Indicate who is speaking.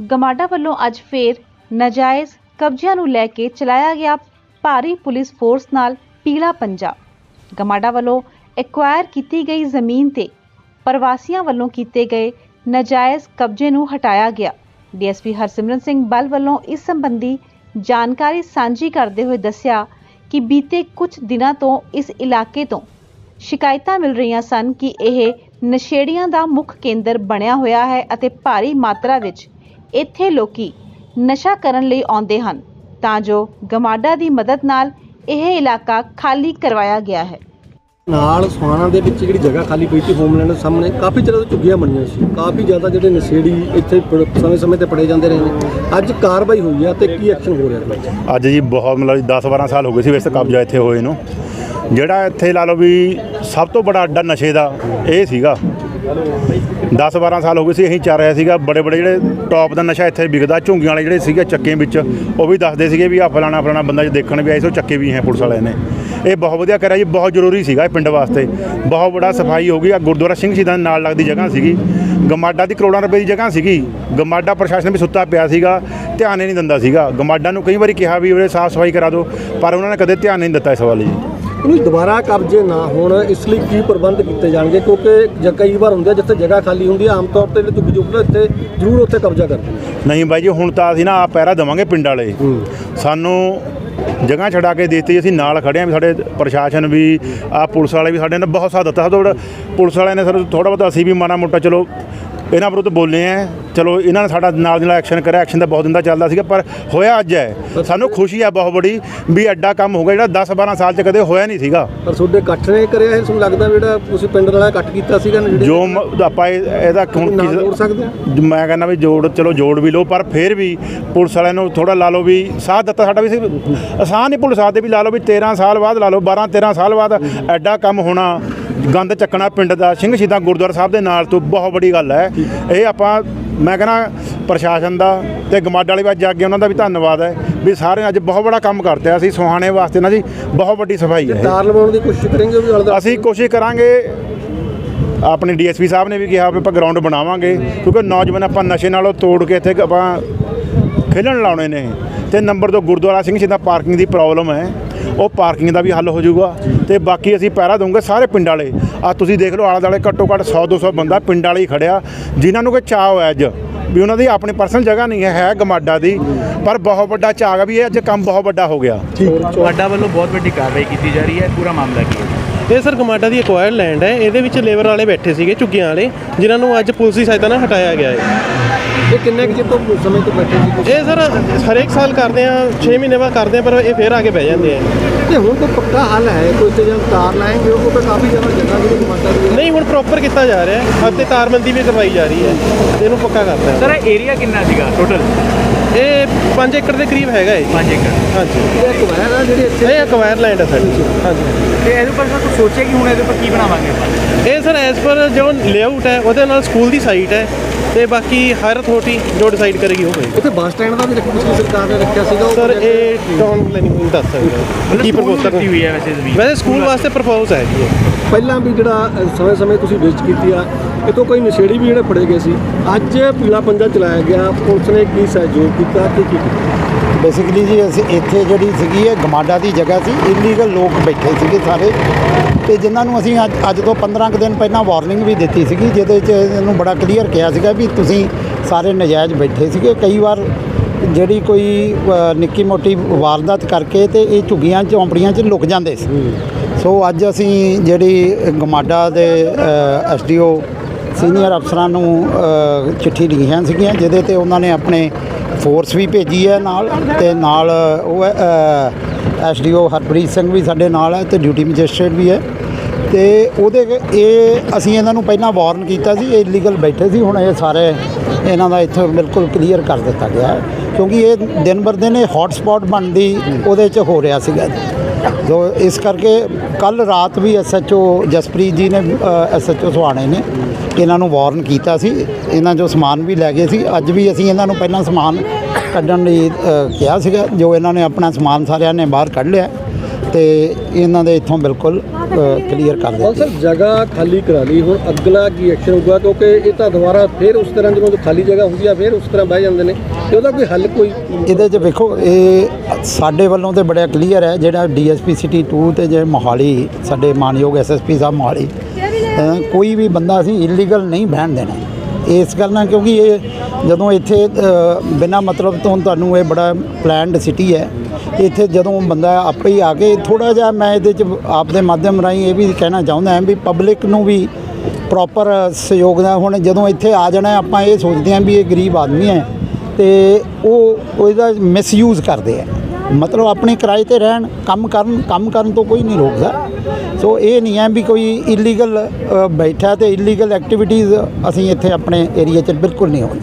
Speaker 1: ਗਮਾਡਾ ਵੱਲੋਂ ਅੱਜ ਫੇਰ ਨਾਜਾਇਜ਼ ਕਬਜ਼ਿਆਂ ਨੂੰ ਲੈ ਕੇ ਚਲਾਇਆ ਗਿਆ ਭਾਰੀ ਪੁਲਿਸ ਫੋਰਸ ਨਾਲ ਪੀਲਾ ਪੰਜਾ। ਗਮਾਡਾ ਵੱਲੋਂ ਐਕਵਾਇਰ ਕੀਤੀ ਗਈ ਜ਼ਮੀਨ ਤੇ ਪ੍ਰਵਾਸੀਆਂ ਵੱਲੋਂ ਕੀਤੇ ਗਏ ਨਾਜਾਇਜ਼ ਕਬਜ਼ੇ ਨੂੰ ਹਟਾਇਆ ਗਿਆ। ਡੀਐਸਪੀ ਹਰਸਿਮਰਨ ਸਿੰਘ ਬਲ ਵੱਲੋਂ ਇਸ ਸੰਬੰਧੀ ਜਾਣਕਾਰੀ ਸਾਂਝੀ ਕਰਦੇ ਹੋਏ ਦੱਸਿਆ ਕਿ ਬੀਤੇ ਕੁਝ ਦਿਨਾਂ ਤੋਂ ਇਸ ਇਲਾਕੇ ਤੋਂ ਸ਼ਿਕਾਇਤਾਂ ਮਿਲ ਰਹੀਆਂ ਸਨ ਕਿ ਇਹ ਨਸ਼ੇੜੀਆਂ ਦਾ ਮੁੱਖ ਕੇਂਦਰ ਬਣਿਆ ਹੋਇਆ ਹੈ ਅਤੇ ਭਾਰੀ ਮਾਤਰਾ ਵਿੱਚ ਇੱਥੇ ਲੋਕੀ ਨਸ਼ਾ ਕਰਨ ਲਈ ਆਉਂਦੇ ਹਨ ਤਾਂ ਜੋ ਗਮਾਡਾ ਦੀ ਮਦਦ ਨਾਲ ਇਹ ਇਲਾਕਾ ਖਾਲੀ ਕਰਵਾਇਆ ਗਿਆ ਹੈ।
Speaker 2: ਨਾਲ ਸੁਹਾਣਾ ਦੇ ਵਿੱਚ ਜਿਹੜੀ ਜਗ੍ਹਾ ਖਾਲੀ ਪਈ ਸੀ ਹੋਮਲੈਂਡ ਦੇ ਸਾਹਮਣੇ ਕਾਫੀ ਤਰ੍ਹਾਂ ਦੀ ਝੁੱਗੀਆਂ ਬਣੀਆਂ ਸੀ। ਕਾਫੀ ਜ਼ਿਆਦਾ ਜਿਹੜੇ ਨਸ਼ੇੜੀ ਇੱਥੇ ਸਮੇਂ-ਸਮੇਂ ਤੇ ਪੜੇ ਜਾਂਦੇ ਰਹੇ ਨੇ। ਅੱਜ ਕਾਰਵਾਈ ਹੋਈ ਆ ਤੇ ਕੀ ਐਕਸ਼ਨ ਹੋ ਰਿਹਾ ਵਿੱਚ?
Speaker 3: ਅੱਜ ਜੀ ਬਹੁਤ ਮਤਲਬ 10-12 ਸਾਲ ਹੋ ਗਏ ਸੀ ਵੈਸੇ ਕਬਜ਼ਾ ਇੱਥੇ ਹੋਏ ਨੂੰ। ਜਿਹੜਾ ਇੱਥੇ ਲਾ ਲਓ ਵੀ ਸਭ ਤੋਂ ਬੜਾ ਅੱਡਾ ਨਸ਼ੇ ਦਾ ਇਹ ਸੀਗਾ। 10-12 ਸਾਲ ਹੋ ਗਏ ਸੀ, ਅਸੀਂ ਚੱਲ ਰਿਹਾ ਸੀਗਾ। ਬੜੇ ਬੜੇ ਜਿਹੜੇ ਟੌਪ ਦਾ ਨਸ਼ਾ ਇੱਥੇ ਵਿਕਦਾ, ਝੁੰਗੀਆਂ ਵਾਲੇ ਜਿਹੜੇ ਸੀਗੇ ਚੱਕੇ ਵਿੱਚ, ਉਹ ਵੀ ਦੱਸਦੇ ਸੀਗੇ ਵੀ ਆ ਫਲਾਣਾ ਫਲਾਣਾ ਬੰਦਾ ਜੇ ਦੇਖਣ ਵੀ ਆਏ ਸੋ ਚੱਕੇ ਵੀ ਹੈ ਪੁਲਿਸ ਵਾਲਿਆਂ ਨੇ। ਇਹ ਬਹੁਤ ਵਧੀਆ ਕਰਿਆ ਜੀ, ਬਹੁਤ ਜ਼ਰੂਰੀ ਸੀਗਾ ਇਹ ਪਿੰਡ ਵਾਸਤੇ। ਬਹੁਤ ਬੜਾ ਸਫ਼ਾਈ ਹੋ ਗਈ ਆ ਗੁਰਦੁਆਰਾ ਸਿੰਘ ਸ਼ਹੀਦਾਂ ਦੇ ਨਾਲ ਲੱਗਦੀ ਜਗ੍ਹਾ ਸੀਗੀ। ਗਮਾਡਾ ਦੀ ਕਰੋੜਾਂ ਰੁਪਏ ਦੀ ਜਗ੍ਹਾ ਸੀਗੀ। ਗਮਾਡਾ ਪ੍ਰਸ਼ਾਸਨ ਵੀ ਸੁੱਤਾ ਪਿਆ ਸੀਗਾ, ਧਿਆਨ ਹੀ ਨਹੀਂ ਦਿੰਦਾ ਸੀਗਾ। ਗਮਾਡਾ ਨੂੰ ਕਈ ਵਾਰੀ ਕਿਹਾ ਵੀ ਉਹਦੇ ਸਾਫ਼ ਸਫ਼ਾਈ ਕਰਾ ਦਿਓ, ਪਰ ਉਹਨਾਂ ਨੇ ਕਦੇ ਧਿਆਨ ਨਹੀਂ ਦਿੱਤਾ ਇਸ ਵੱਲ ਜੀ।
Speaker 2: ਇਹਨੂੰ ਦੁਬਾਰਾ ਕਬਜ਼ੇ ਨਾ ਹੋਣ ਇਸ ਲਈ ਕੀ ਪ੍ਰਬੰਧ ਕੀਤੇ ਜਾਣਗੇ? ਕਿਉਂਕਿ ਜ ਕਈ ਵਾਰ ਹੁੰਦਾ ਜਿੱਥੇ ਜਗ੍ਹਾ ਖਾਲੀ ਹੁੰਦੀ ਹੈ ਆਮ ਤੌਰ ਤੇ ਜਿਹੜੇ ਝੁੱਗੀ ਝੁੱਗੀਆਂ ਇੱਥੇ ਜ਼ਰੂਰ ਉੱਥੇ ਕਬਜ਼ਾ ਕਰਦੇ ਨੇ।
Speaker 3: ਨਹੀਂ ਬਾਈ ਜੀ ਹੁਣ ਤਾਂ ਅਸੀਂ ਨਾ ਆ ਪੈਰਾ ਦੇਵਾਂਗੇ ਪਿੰਡ ਵਾਲੇ। ਸਾਨੂੰ ਜਗ੍ਹਾ ਛਡਾ ਕੇ ਦਿੱਤੀ ਅਸੀਂ ਨਾਲ ਖੜੇ ਆਂ ਵੀ ਸਾਡੇ ਪ੍ਰਸ਼ਾਸਨ ਵੀ ਆ ਪੁਲਿਸ ਵਾਲੇ ਵੀ ਸਾਡੇ ਨੇ ਬਹੁਤ ਸਾਥ ਦਿੱਤਾ। ਪੁਲਿਸ ਵਾਲਿਆਂ ਨੇ ਸਾਨੂੰ ਥੋੜਾ ਬਹੁਤਾ ਅਸੀਂ ਵੀ ਮਾੜਾ ਮੋਟਾ ਚਲੋ ਇਹਨਾਂ ਵਿਰੁੱਧ ਬੋਲੇ ਆ ਚਲੋ ਇਹਨਾਂ ਨੇ ਸਾਡਾ ਨਾਲ ਦੀ ਨਾਲ ਐਕਸ਼ਨ ਕਰਿਆ ਐਕਸ਼ਨ ਤਾਂ ਬਹੁਤ ਦਿਨ ਦਾ ਚੱਲਦਾ ਸੀਗਾ ਪਰ ਹੋਇਆ ਅੱਜ ਹੈ ਸਾਨੂੰ ਖੁਸ਼ੀ ਹੈ ਬਹੁਤ ਬੜੀ ਵੀ ਐਡਾ ਕੰਮ ਹੋ ਗਿਆ ਜਿਹੜਾ 10 12 ਸਾਲ ਚ ਕਦੇ ਹੋਇਆ ਨਹੀਂ ਸੀਗਾ।
Speaker 2: ਪਰ ਤੁਹਾਡੇ ਇਕੱਠ ਨੇ ਕਰਿਆ ਇਹ? ਤੁਹਾਨੂੰ ਲੱਗਦਾ ਜਿਹੜਾ ਤੁਸੀਂ ਪਿੰਡ ਵਾਲਾ ਇਕੱਠ ਕੀਤਾ ਸੀਗਾ ਜਿਹੜੇ
Speaker 3: ਜੋ ਮ- ਆਪਾਂ ਇਹ- ਇਹਦਾ ਹੁਣ ਕਿਸ-
Speaker 2: ਜੋੜ ਸਕਦੇ ਆ
Speaker 3: ਮੈਂ ਕਹਿੰਦਾ ਵੀ ਜੋੜ ਚਲੋ ਜੋੜ ਵੀ ਲਓ ਪਰ ਫਿਰ ਵੀ ਪੁਲਿਸ ਵਾਲਿਆਂ ਨੂੰ ਥੋੜਾ ਲਾ ਲਓ ਵੀ ਸਾਥ ਦਿੱਤਾ ਸਾਡਾ ਵੀ ਸੀ। ਆਸਾਨ ਨਹੀਂ ਪੁਲਿਸ ਆਦੇ ਵੀ ਲਾ ਲਓ ਵੀ 13 ਸਾਲ ਬਾਅਦ ਲਾ ਲਓ 12 13 ਸਾਲ ਬਾਅਦ ਐਡਾ ਕੰਮ ਹੋਣਾ। ਗੰਦ ਚੱਕਣਾ ਪਿੰਡ ਦਾ ਸਿੰਘ ਸ਼ਹੀਦਾਂ ਗੁਰਦੁਆਰਾ ਸਾਹਿਬ ਦੇ ਨਾਲ ਤੋਂ ਬਹੁਤ ਵੱਡੀ ਗੱਲ ਹੈ। ਇਹ ਆਪਾਂ ਮੈਂ ਕਹਿੰਦਾ ਪ੍ਰਸ਼ਾਸਨ ਦਾ ਤੇ ਗਮਾਡ ਵਾਲੇ ਜਾ ਕੇ ਉਹਨਾਂ ਦਾ ਵੀ ਧੰਨਵਾਦ ਹੈ ਵੀ ਸਾਰੇ ਅੱਜ ਬਹੁਤ ਬੜਾ ਕੰਮ ਕਰਤੇ ਆ ਅਸੀਂ ਸੁਹਾਣੇ ਵਾਸਤੇ ਨਾ ਜੀ ਬਹੁਤ ਵੱਡੀ ਸਫ਼ਾਈ ਹੈ।
Speaker 2: ਤਾਰ ਲਵਾਉਣ ਦੀ ਕੋਸ਼ਿਸ਼ ਕਰਾਂਗੇ ਉਹ ਵੀ ਨਾਲ ਦਾ?
Speaker 3: ਅਸੀਂ ਕੋਸ਼ਿਸ਼ ਕਰਾਂਗੇ ਆਪਣੇ ਡੀਐਸਪੀ ਸਾਹਿਬ ਨੇ ਵੀ ਕਿਹਾ ਵੀ ਆਪਾਂ ਗਰਾਊਂਡ ਬਣਾਵਾਂਗੇ ਕਿਉਂਕਿ ਨੌਜਵਾਨ ਆਪਾਂ ਨਸ਼ੇ ਨਾਲੋਂ ਤੋੜ ਕੇ ਇੱਥੇ ਆਪਾਂ ਖੇਲਣ ਲਾਉਣੇ ਨੇ। ਤੇ ਨੰਬਰ 2 ਗੁਰਦੁਆਰਾ ਸਿੰਘ ਸ਼ਹੀਦਾਂ ਪਾਰਕਿੰਗ ਦੀ ਪ੍ਰੋਬਲਮ ਹੈ। ਉਹ ਪਾਰਕਿੰਗ ਦਾ ਵੀ ਹੱਲ ਹੋ ਜਾਊਗਾ। ਤੇ ਬਾਕੀ ਅਸੀਂ ਪਹਿਰਾ ਦਊਂਗੇ ਸਾਰੇ ਪਿੰਡ ਵਾਲੇ। ਆ ਤੁਸੀਂ ਦੇਖ ਲਓ ਆਲੇ ਦੁਆਲੇ ਘੱਟੋ ਘੱਟ 100 200 ਬੰਦਾ ਪਿੰਡ ਵਾਲੇ ਹੀ ਖੜਿਆ। ਜਿਨ੍ਹਾਂ ਨੂੰ ਕੋਈ ਚਾਹ ਹੋਇਆ ਅੱਜ, ਵੀ ਉਹਨਾਂ ਦੀ ਆਪਣੀ ਪਰਸਨਲ ਜਗ੍ਹਾ ਨਹੀਂ ਹੈ ਹੈ ਗਮਾਡਾ ਦੀ। ਪਰ ਬਹੁਤ ਵੱਡਾ ਚਾਅ ਵੀ ਇਹ ਅੱਜ ਕੰਮ ਬਹੁਤ ਵੱਡਾ ਹੋ ਗਿਆ।
Speaker 4: ਤੁਹਾਡਾ ਵੱਲੋਂ ਬਹੁਤ ਵੱਡੀ ਕਾਰਵਾਈ ਕੀਤੀ ਜਾ ਰਹੀ ਹੈ, ਪੂਰਾ ਮਾਮਲਾ ਕੀ ਹੈ?
Speaker 5: ਇਹ ਸਰ ਗਮਾਡਾ ਦੀ ਐਕਵਾਇਰਡ ਲੈਂਡ ਹੈ। ਇਹਦੇ ਵਿੱਚ ਲੇਬਰ ਵਾਲੇ ਬੈਠੇ ਸੀਗੇ ਝੁੱਗੀਆਂ ਵਾਲੇ ਜਿਨ੍ਹਾਂ ਨੂੰ ਅੱਜ ਪੁਲਿਸ ਦੀ ਸਹਾਇਤਾ ਨਾਲ ਹਟਾਇਆ ਗਿਆ ਹੈ।
Speaker 2: ਇਹ ਕਿੰਨੇ ਕੁ ਤੋਂ ਸਮੇਂ ਤੋਂ ਬੈਠੇ ਸੀ?
Speaker 5: ਇਹ ਸਰ ਹਰੇਕ ਸਾਲ ਕਰਦੇ ਆ 6 ਮਹੀਨੇ ਬਾਅਦ ਕਰਦੇ ਆ ਪਰ ਇਹ ਫੇਰ ਆ ਕੇ ਬਹਿ ਜਾਂਦੇ ਆ।
Speaker 2: ਤੇ ਹੁਣ ਕੋਈ ਪੱਕਾ ਹੱਲ ਹੈ? ਕੋਈ ਤੇ ਜਦ ਤਾਰ ਲਾਏਂਗੇ? ਉਹ ਤਾਂ ਕਾਫੀ ਜ਼ਿਆਦਾ ਜਗ੍ਹਾ ਜਿਹੜੀ ਮਾਤਾ ਦੀ ਹੈ
Speaker 5: ਨਹੀਂ ਹੁਣ ਪ੍ਰੋਪਰ ਕੀਤਾ ਜਾ ਰਿਹਾ ਹੈ। ਅਤੇ ਤਾਰਬੰਦੀ ਵੀ ਕਰਵਾਈ ਜਾ ਰਹੀ ਹੈ। ਇਹਨੂੰ ਪੱਕਾ ਕਰਦਾ ਹੈ।
Speaker 4: ਸਰ ਏਰੀਆ ਕਿੰਨਾ ਸੀਗਾ ਟੋਟਲ
Speaker 5: ਇਹ 5 ਏਕੜ ਦੇ ਕਰੀਬ ਹੈਗਾ ਇਹ।
Speaker 4: 5 ਏਕੜ।
Speaker 5: ਹਾਂਜੀ।
Speaker 2: ਇਹ ਐਕਵਾਇਰ ਆ ਜਿਹੜੇ ਇੱਥੇ?
Speaker 5: ਇਹ ਐਕਵਾਇਰ ਲੈਂਡ ਹੈ ਸਾਡੀ। ਹਾਂਜੀ।
Speaker 4: ਤੇ ਇਹਦੇ ਉੱਪਰ ਸਰ ਕੁਝ ਸੋਚਿਆ ਕਿ ਹੁਣ ਇਹਦੇ ਉੱਪਰ ਕੀ ਬਣਾਵਾਂਗੇ ਆਪਾਂ?
Speaker 5: ਇਹ ਸਰ ਐਸ ਪਰ ਜੋ ਲੇਆਊਟ ਹੈ ਉਹਦੇ ਨਾਲ ਸਕੂਲ ਦੀ ਸਾਈਟ ਹੈ ਤੇ ਬਾਕੀ ਹਾਇਰ ਅਥਾਰਟੀ ਜੋ ਡਿਸਾਈਡ ਕਰੇਗੀ ਉਹ ਹੋਏਗਾ
Speaker 2: ਇੱਥੇ ਬੱਸ ਸਟੈਂਡ ਦਾ ਵੀ ਰੱਖਿਆ ਪਿਛਲੀ ਸਰਕਾਰ ਨੇ ਰੱਖਿਆ ਸੀਗਾ ਉਹ
Speaker 5: ਸਰ ਇਹ ਟਾਊਨ ਪਲੈਨਿੰਗ ਨੂੰ ਦੱਸ ਸਕਦਾ ਕੀ ਪ੍ਰਪੋਜ਼
Speaker 4: ਕੀਤੀ ਹੋਈ ਹੈ ਵੈਸੇ ਜ਼ਮੀਨ।
Speaker 5: ਵੈਸੇ ਸਕੂਲ ਵਾਸਤੇ ਪ੍ਰਪੋਜ਼ ਹੈ ਜੀ।
Speaker 2: ਪਹਿਲਾਂ ਵੀ ਜਿਹੜਾ ਸਮੇਂ-ਸਮੇਂ ਤੁਸੀਂ ਵਿਜ਼ਿਟ ਕੀਤੀ ਆ ਇਹ ਤੋਂ ਕੋਈ ਨਸ਼ੇੜੀ ਵੀ ਜਿਹੜੇ ਫੜੇ ਗਏ ਸੀ ਅੱਜ ਪੀਲਾ ਪੰਜਾ ਚਲਾਇਆ ਗਿਆ ਪੁਲਿਸ ਨੇ ਕੀ ਸਹਿਯੋਗ ਕੀਤਾ ਤੇ ਕੀ ਕੀਤਾ?
Speaker 6: ਬੇਸਿਕਲੀ ਜੀ ਅਸੀਂ ਇੱਥੇ ਜਿਹੜੀ ਸੀਗੀ ਇਹ ਗਮਾਡਾ ਦੀ ਜਗ੍ਹਾ ਸੀ ਇਲੀਗਲ ਲੋਕ ਬੈਠੇ ਸੀਗੇ ਸਾਰੇ। ਤੇ ਜਿਨ੍ਹਾਂ ਨੂੰ ਅਸੀਂ ਅੱਜ ਅੱਜ ਤੋਂ 15 ਕੁ ਦਿਨ ਪਹਿਲਾਂ ਵਾਰਨਿੰਗ ਵੀ ਦਿੱਤੀ ਸੀਗੀ ਜਿਹਦੇ 'ਚ ਇਹਨੂੰ ਬੜਾ ਕਲੀਅਰ ਕਿਹਾ ਸੀਗਾ ਵੀ ਤੁਸੀਂ ਸਾਰੇ ਨਜਾਇਜ਼ ਬੈਠੇ ਸੀਗੇ। ਕਈ ਵਾਰ ਜਿਹੜੀ ਕੋਈ ਨਿੱਕੀ ਮੋਟੀ ਵਾਰਦਾਤ ਕਰਕੇ ਤੇ ਇਹ ਝੁੱਗੀਆਂ ਝੌਂਪੜੀਆਂ 'ਚ ਲੁਕ ਜਾਂਦੇ ਸੀ। ਸੋ ਅੱਜ ਅਸੀਂ ਜਿਹੜੀ ਗਮਾਡਾ ਦੇ ਐਸਡੀਓ ਸੀਨੀਅਰ ਅਫਸਰਾਂ ਨੂੰ ਚਿੱਠੀ ਲਿਖੀਆਂ ਸੀਗੀਆਂ ਜਿਹਦੇ ਤੇ ਉਹਨਾਂ ਨੇ ਆਪਣੇ ਫੋਰਸ ਵੀ ਭੇਜੀ ਹੈ ਨਾਲ ਤੇ ਨਾਲ ਉਹ ਐਸਡੀਓ ਹਰਪ੍ਰੀਤ ਸਿੰਘ ਵੀ ਸਾਡੇ ਨਾਲ ਹੈ ਤੇ ਡਿਊਟੀ ਮੈਜਿਸਟ੍ਰੇਟ ਵੀ ਹੈ। ਤੇ ਉਹਦੇ ਇਹ ਅਸੀਂ ਇਹਨਾਂ ਨੂੰ ਪਹਿਲਾਂ ਵਾਰਨ ਕੀਤਾ ਸੀ, ਇਹ ਇਲੀਗਲ ਬੈਠੇ ਸੀ, ਹੁਣ ਇਹ ਸਾਰੇ ਇਹਨਾਂ ਦਾ ਇੱਥੋਂ ਬਿਲਕੁਲ ਕਲੀਅਰ ਕਰ ਦਿੱਤਾ ਗਿਆ ਹੈ। ਕਿਉਂਕਿ ਇਹ ਦਿਨ ਬਰ ਦਿਨ ਇਹ ਹੌਟ ਬਣਦੀ ਉਹਦੇ 'ਚ ਹੋ ਰਿਹਾ ਸੀਗਾ। ਜੋ ਇਸ ਕਰਕੇ ਕੱਲ ਰਾਤ ਵੀ ਐਸਐਚਓ ਜਸਪ੍ਰੀਤ ਜੀ ਨੇ ਐਸਐਚਓ ਸੁਹਾਣੇ ਨੇ ਇਹਨਾਂ ਨੂੰ ਵਾਰਨ ਕੀਤਾ ਸੀ। ਇਹਨਾਂ ਜੋ ਸਮਾਨ ਵੀ ਲੈ ਗਏ ਸੀ, ਅੱਜ ਵੀ ਅਸੀਂ ਇਹਨਾਂ ਨੂੰ ਪਹਿਲਾਂ ਸਮਾਨ ਕੱਢਣ ਲਈ ਕਿਹਾ ਸੀਗਾ। ਜੋ ਇਹਨਾਂ ਨੇ ਆਪਣਾ ਸਮਾਨ ਸਾਰਿਆਂ ਨੇ ਬਾਹਰ ਕੱਢ ਲਿਆ। ਤੇ ਇਹਨਾਂ ਦੇ ਇੱਥੋਂ ਬਿਲਕੁਲ ਕਲੀਅਰ ਕਰ ਦਿੱਤੀ।
Speaker 2: ਸਰ ਜਗ੍ਹਾ ਖਾਲੀ ਕਰਾ ਲਈ ਹੁਣ ਅਗਲਾ ਕੀ ਐਕਸ਼ਨ ਹੋਊਗਾ? ਕਿਉਂਕਿ ਇਹ ਤਾਂ ਦੁਬਾਰਾ ਫਿਰ ਉਸ ਤਰ੍ਹਾਂ ਜਦੋਂ ਖਾਲੀ ਜਗ੍ਹਾ ਹੁੰਦੀ ਆ ਫਿਰ ਉਸ ਤਰ੍ਹਾਂ ਬਹਿ ਜਾਂਦੇ ਨੇ। ਤੇ ਉਹਦਾ ਕੋਈ ਹੱਲ ਕੋਈ?
Speaker 6: ਇਹਦੇ 'ਚ ਵੇਖੋ ਇਹ ਸਾਡੇ ਵੱਲੋਂ ਤੇ ਬੜਾ ਕਲੀਅਰ ਹੈ ਜਿਹੜਾ ਡੀਐਸਪੀ ਸਿਟੀ 2 ਤੇ ਜੇ ਮੋਹਾਲੀ ਸਾਡੇ ਮਾਨਯੋਗ ਐਸਐਸਪੀ ਸਾਹਿਬ ਮੋਹਾਲੀ ਕੋਈ ਵੀ ਬੰਦਾ ਅਸੀਂ ਇਲੀਗਲ ਨਹੀਂ ਬਹਿਣ ਦੇਣਾ। ਇਸ ਗੱਲ ਨਾਲ ਕਿਉਂਕਿ ਇਹ ਜਦੋਂ ਇੱਥੇ ਬਿਨਾ ਮਤਲਬ ਤੋਂ ਤੁਹਾਨੂੰ ਇਹ ਬੜਾ ਪਲਾਨਡ ਸਿਟੀ ਹੈ, ਇੱਥੇ ਜਦੋਂ ਬੰਦਾ ਆਪੇ ਹੀ ਆ ਕੇ ਥੋੜਾ ਜਿਹਾ ਮੈਂ ਇਹਦੇ 'ਚ ਆਪ ਦੇ ਮਾਧਿਅਮ ਰਾਹੀਂ ਇਹ ਵੀ ਕਹਿਣਾ ਚਾਹੁੰਦਾ ਹਾਂ ਵੀ ਪਬਲਿਕ ਨੂੰ ਵੀ ਪ੍ਰੋਪਰ ਸਹਿਯੋਗ ਦਾ ਹੁਣ ਜਦੋਂ ਇੱਥੇ ਆ ਜਾਣਾ ਆਪਾਂ ਇਹ ਸੋਚਦੇ ਹਾਂ ਵੀ ਇਹ ਗਰੀਬ ਆਦਮੀ ਹੈ ਤੇ ਉਹ, ਉਹਦਾ ਮਿਸਯੂਜ਼ ਕਰਦੇ ਆ ਮਤਲਬ ਆਪਣੇ ਕਿਰਾਏ ਤੇ ਰਹਿਣ, ਕੰਮ ਕਰਨ ਕੰਮ ਕਰਨ ਤੋਂ ਕੋਈ ਨਹੀਂ ਰੋਕਦਾ। ਸੋ ਇਹ ਨਹੀਂ ਹੈ ਵੀ ਕੋਈ ਇਲੀਗਲ ਬੈਠਾ ਤੇ ਇਲੀਗਲ ਐਕਟੀਵਿਟੀਜ਼ ਅਸੀਂ ਇੱਥੇ ਆਪਣੇ ਏਰੀਆ 'ਚ ਬਿਲਕੁਲ ਨਹੀਂ ਹੋਣੀ